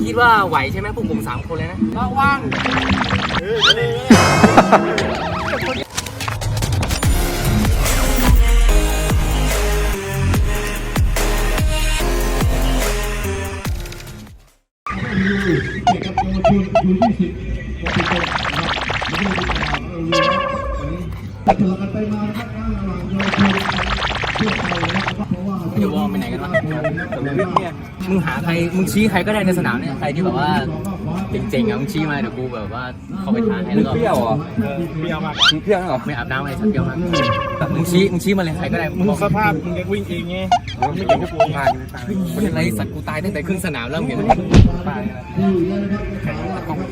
พี่คิดว่าไหวใช่ไหมพวกผมสามคนเลยนะระวังเดี๋ยววอร์มไปไหนกันวะมึ งหาใครมึงชี้ใครก็ได้ในสนามเนี่ยใครที่แบบว่าเจ๋งๆอะมึงชี้มาเดี๋ยวกูแบบว่าเข้าไปทานให้แล้วก็เปรี้ยวเหรอเปรี้ยวมากมึงเปรี้ยวเหรอไม่อาบน้ำอะไรสักเดียวมากมึงชี้มึงชี้มาเลยใครก็ได้มึงบอกสภาพมึงจะวิ่งเองไงไม่เก่งกับกูผ่านเฮ้ยอะไรสัตว์กูตายตั้งแต่ครึ่งสนามแล้วเห็นไหม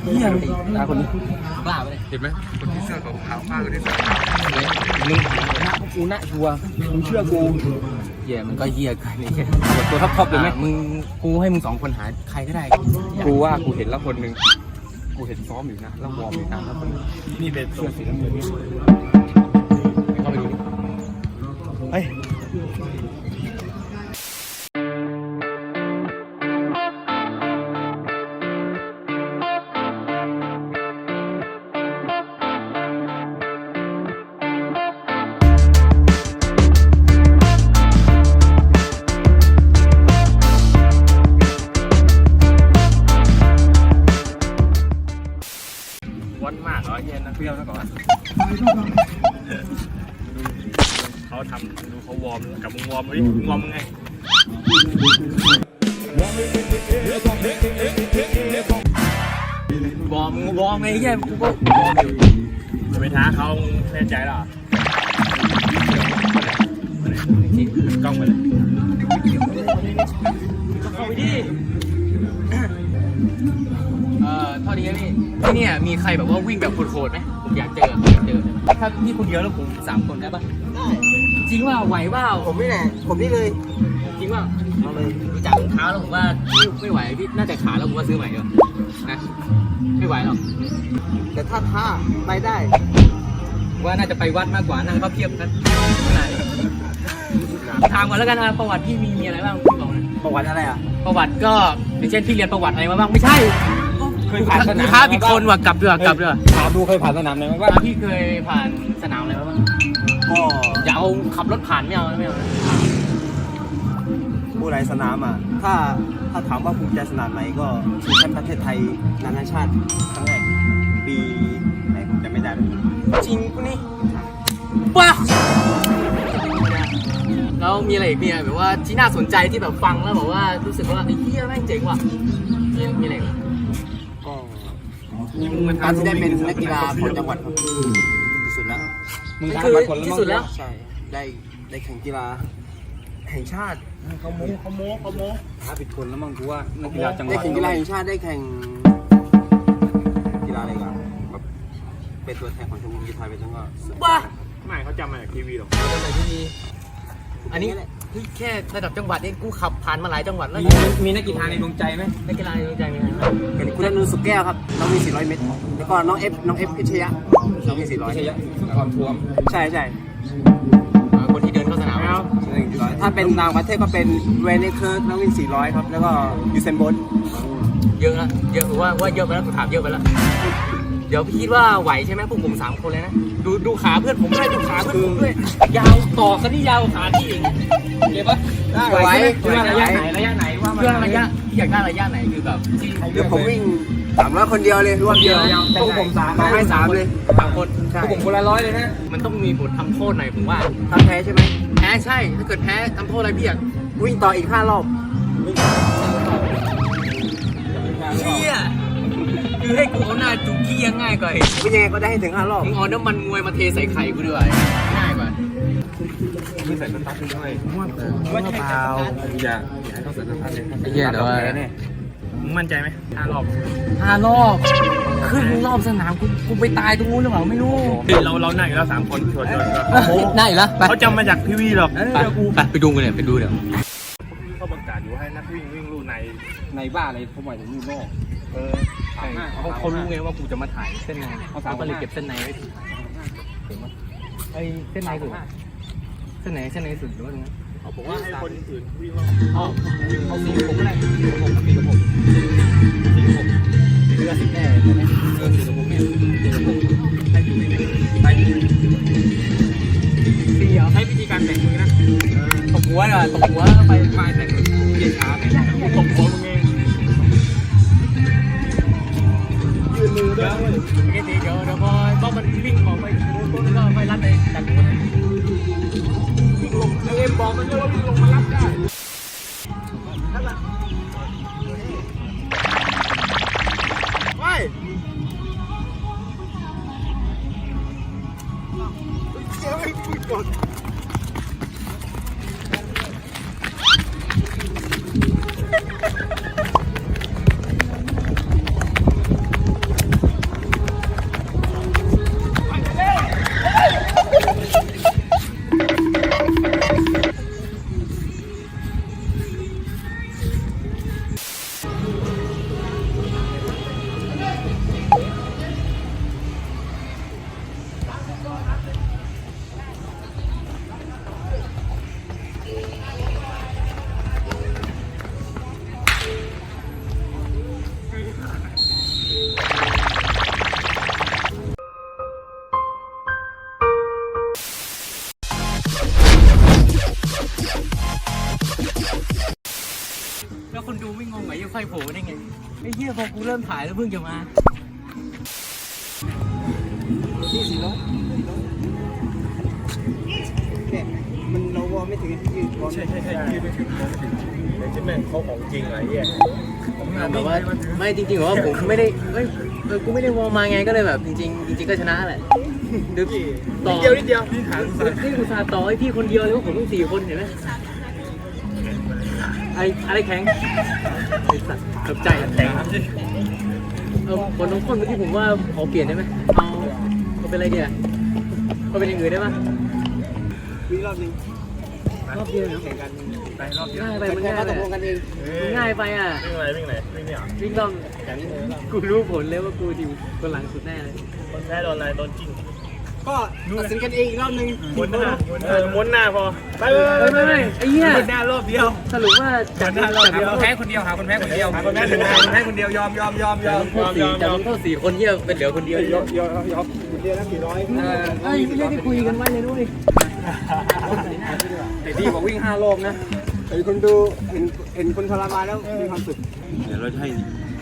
เฮียตาคนนี้บ้าไปเลยเห็นไหมคนที่เสื้อขาวๆมากเลยที่เสื้อมึงหน้ากูหน้าชัวร์มึงเชื่อกู เหี้ยมันก็เหี้ยกันนี่กดตัวท็อปๆเลยไหมอะมึงกูให้มึงสองคนหาใครก็ได้ กูว่ากูเห็นแล้วคนหนึ่งกูเห็นซ้อมอยู่นะแล้ววอร์มอยู่นะแล้วคนนี่เป็นเสื้อสีน้ำเงินนี่เข้าไปดูเฮ้ย อร์มกับมึงวอร์มเฮ้ยมึงวอร์มมึงไงวอร์มมึงวอร์มไงเหี้ยกูก็วอร์มอยู่จะไปท้าเขามึงแน่ใจเหรอกล้องไปเลยเข้าไปดิเอ่อเท่านี้นะพี่ที่เนี่ยมีใครแบบว่าวิ่งแบบโหดๆไหมผมอยากเจออยากเจอถ้าพี่คนเดียวแล้วผมสามคนได้ปะได้ จริงว่าไหวเปล่าผมนี่แหละ ผมนี่เลย จริงว่าเอาเลยดูจากรองเท้าแล้วผมว่าไม่ไม่ไหวพี่น่าจะขาแล้วผมว่าซื้อใหม่ดีกว่านะไม่ไหวหรอกแต่ถ้าท่าไปได้ ว่าน่าจะไปวัดมากกว่านั่งพับเพียบกันขนาดนี้ถามก่อนแล้วกันนะประวัติพี่มีมีอะไรบ้างพี่บอกหน่อยประวัติอะไรอะประวัติก็อย่างเช่นพี่เรียนประวัติอะไรมาบ้างไม่ใช่เคยผ่านสนามท้าผิดคนว่ะกลับด้วยกลับด้วยถามดูเคยผ่านสนามไหนมาบ้างอะพี่เคยผ่านสนามอะไรมาบ้าง ก็อย่าเอาขับรถผ่านไม่เอานะไม่เอานะผู้ไรสนามอะ ถ้าถ้าถามว่าภูมิใจสนามไหนก็ชิงแชมป์ประเทศไทยนานาชาติครั้งแรกปีไหนผมจำไม่ได้แล้วจริงกูนี่ว้าแล้วมีอะไรอีกเนี่ยแบบว่าที่น่าสนใจที่แบบฟังแล้วแบบว่ารู้สึกว่าไอ้เหี้ยแม่งเจ๋งว่ะมีมีอะไรอีก ก็มันการที่ได้เป็นนักกีฬาของจังหวัดครับที่ สุดแล้วมึงมันท้าคือมาคนแล้วที่มั้งสุดแล้วใช่ได้ได้แข่งกีฬาแห่งชาติเขาโม้เขาโม้เขาโม้ท้าผิดคนแล้วมั้งกูว่านักกีฬาจังหได้วัดแข่งกีฬาแห่งชาติได้แข่งกีฬาอะไรกันแบบเป็นตัวแทนของชมรมกีฬาไทยไปทั้งก็ว้าไม่เขาจำมาจากทีวีหรอกจำไหนที่ดี อันนี้เฮ้ยแค่ระดับจังหวัดเองกูขับผ่านมาหลายจังหวัดแล้วมีมีนักกีฬาในดวงใจไหมนักกีฬาในดวงใจมีใครบ้างเห็นคุณอนุสุกแก้วครับน้องมี 400 เมตร แล้วก็น้องเอฟน้องเอฟพิชยะน้องมีไม่ใช่400ยะก่อนทวม ใช่ใช่อ่าคนที่เดินเข้าสนามแล้ว400ถ้าเป็นต่างประเทศก็เป็นเวเนเคิร์กน้องวิน400 ครับ แล้วก็ยูเซนโบลต์เยอะแล้วเยอะผมว่าว่าเยอะไปแล้วกูถามเยอะไปแล้ว เดี๋ยวพี่คิดว่าไหวใช่ไหมพวกผมสามคนเลยนะ ดูดูขาเพื่อนผมด้วยดูขาเพื่อนผมด้วย ยาวต่อกันนี่ยาวกว่าขาที่เองเก็บปะไหวเพื่อระยะไหนระยะไหนว่าเพื่อระยะอยากได้ระยะไหนคือแบบที่เดี๋ยวผมวิ่ง300คนเดียวเลยรวมเดียวต้องผมสามมาให้สามเลย สามคนใช่ พวกผมคนละร้อยเลยนะมันต้องมีบททำโทษหน่อยผมว่าถ้าแพ้ใช่ไหมแพ้ใช่ ถ้าเกิดแพ้ทำโทษอะไรพี่อยากวิ่งต่ออีก5รอบเชี่ย คือให้กูเอาหน้าจุกกี้ยังง่ายกว่าอีกวิ่งยังไงก็ได้ให้ถึง5รอบมึงเอาน้ำมันมวยมาเทใส่ไข่กูด้วยง่ายกว่าไม่ใส่สตั๊ดด้วยว่าเปล่าอย่าอย่าให้เขาใส่สตั๊ดเลยไอ้เหี้ยเดี๋ยวว่าแพ้แน่มึงมั่นใจไหมห้ารอบห้ารอบครึ่งรอบสนามกูกูไปตายตรงนู้นหรือเปล่าไม่รู้เราเรานั่งอยู่แล้วสามคนชวนชวนชวนได้แล้วไปเขาจำมาจากทีวีหรอกไปไปไปดูกันเลยไปดูเดี๋ยวเขาประกาศอยู่ให้นักวิ่งวิ่งลู่ในในบ้าอะไรเขาหมายถึงมือนอก เออสามห้าเขาเขารู้ไงว่ากูจะมาถ่ายเส้นในเขาสามก็เลยเก็บเส้นในไว้ไอ้เส้นในสุดเส้นไหนเส้นในสุดหรือว่าตรงนั้นผมว่าให้คนอื่นวิ่งรอบอ๋อเอาสี่กับผมก็ได้สี่กับผมสี่กับผม ไอ้เหี้ยพอกูเริ่มถ่ายแล้วเพิ่งจะมาที่สี่ร้อเนี่ยมันเราวอไม่ถึงยืดวอใช่ใช่ใช่ยืดไม่ถึงไม่ถึงแต่ที่แม่งเขาของจริงอะไอ้เหี้ยผมงานแต่ว่าให้มันถึงไม่จริงๆว่าผมไม่ได้เฮ้ยเออกูไม่ได้วอมาไงก็เลยแบบจริงๆจริงๆก็ชนะแหละดึกต่อนิดเดียวนิดเดียวพี่ขานี่กูซาต่อให้พี่คนเดียวเลยว่าผมต้องสี่คนเห็นไหม อะไรอะไรแข็งไอ้สัตว์เกือบใจแข็งเออคนน้องคนเมื่อกี้ผมว่าขอเปลี่ยนได้ไหมเอาเอาเป็นอะไรเดียวเอาเป็นอย่างอื่นได้ไหมวิ่งรอบหนึงรอบเดียวเหรอแข่งกันไปรอบเดียวง่ายไปแต่มันแค่ง่ายเราไปตกลงกันเองมันง่ายไปอะวิ่งอะไรวิ่งอะไรวิ่งเนี่ยวิ่งรอบกูรู้ผลเลยว่ากูดิวคนหลังสุดแน่เลยคนแพ้โดนอะไรโดนจิ้ง ก็ตัดสินกันเองอีกรอบหนึงม้วนหน้าเออม้วนหน้าพอไปไปเฮ้ยไปไม่ไม่ไอ้เหี้ยม้วนหน้ารอบเดียว สรุปว่าจากหน้ารอบเดียวแพ้คนเดียวหาคนแพ้คนเดียวหาคนแพ้ถึงไหนคนแพ้คนเดียวยอมยอมยอมยจากอมลงโทยอษมสี่ยอมจากลงโทษสี่คนเหี้ยเป็นเหลือคนเดียวยอมยอมยอมเดียวละสี่ร้อยเออเฮ้ยไม่ได้คุยกันไว้เลยด้วยแต่ดีบอกวิ่งห้ารอบนะเห็นคนดูเห็นเห็นคนทรมานแล้วมีความสุขเดี๋ยวเราจะให้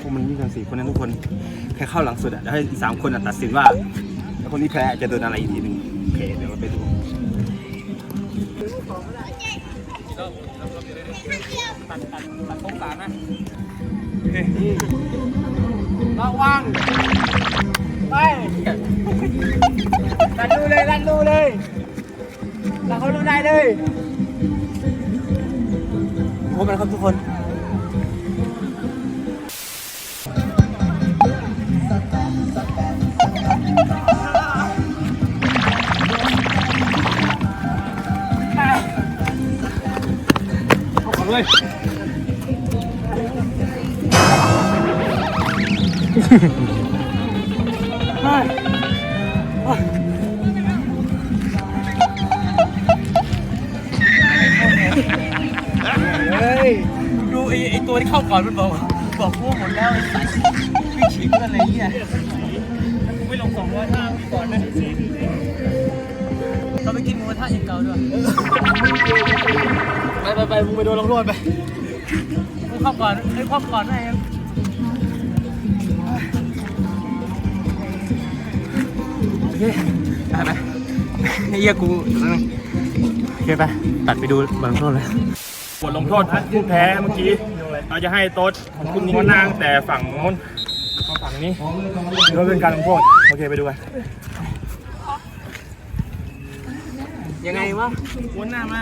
พวกมันวิ่งกันสี่คนนั้นทุกคนแค่เข้าหลังสุดอะแล้วให้อีกสามคนอะตัดสินว่า แล้วคนที่แพ้จะโดนอะไรอีกทีหนึ่งโอเคเดี๋ยวเราไปดูระวังไปรันดูเลยรันดูเลยเราเขารู้ได้เลยพบกันครับทุกคน เฮ้ยดูไอ้ไอ้ตัวที่เข้าก่อนมันบอกบอกพวกหมดแล้วไอ้สัตว์ไม่ฉีกกันเลยเหี้ยกูไม่ลงสองร้อยห้าพี่ก่อนนะเราไปกินหมูกระทะอย่างเก่าด้วยไปไปไปมึงไปโดนลงโทษไปกูเข้าก่อนไอ้เข้าก่อนได้ยัง โอเคได้ไหมเหี้ยกูเดี๋ยวนึงโอเคไปตัดไปดูบอลโทษเลยบทลงโทษผู้แพ้เมื่อกี้ เราจะให้โต๊ดคุณนหน้าตั้งแต่ฝั่งโน้นฝั่งนี้เพื่อเป็นการลงโทษ โอเคไปดูกันยังไงวะวนหน้ามา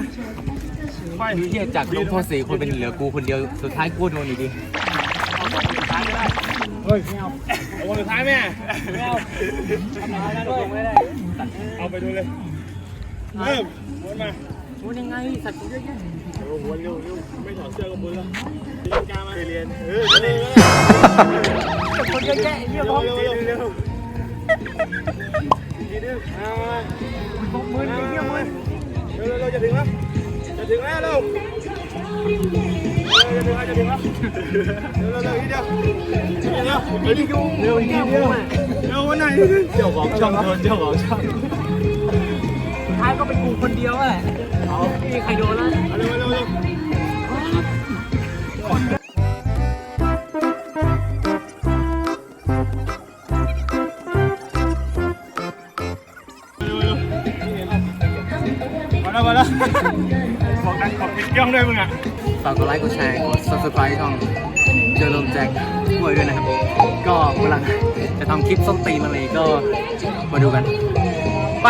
ไปมีเหี้ยจากลงโทษสี่คนเป็นเหลือกูคนเดียว สุดท้ายกูโดนอยู่ดี เฮ้ยไม่เอาเอาวันสุดท้ายแม่ไม่เอาเอาไปดูเลยเริ่มวนมากูยังไงสัตว์เยอะแยะโอ้โหเร็วเร็วไม่ถอดเสื้อกับมือแล้วตีลังกามาเรียนเออเร็วคนเยอะแยะไอ้เหี้ยบอลเร็วเร็วเร็วทีนึงอ่ามือไอ้เหี้ยมือเร็วเร็วจะถึงแล้วจะถึงแล้วเร็วจะถึงแล้วจะถึงแล้วเร็ว เร็วเร็วทีเดียวเร็วเร็วเร็วเร็วไอ้เหี้ยมือเร็ววันไหนเจ้าของช่องโดนเจ้าของช่องสุดท้ายก็เป็นกูคนเดียวแหละเอาไม่มีใครโดนแล้วเร็วเร็วเร็วมาแล้วมาแล้วขอกันขอปิดกล้องด้วยมึงอะ ฝากกดไลค์ กดแชร์ กด subscribe ช่องเจอลมแจ็คด้วยด้วยนะครับ ก็กำลังจะทำคลิปส้มตีนอะไรก็มาดูกัน ไป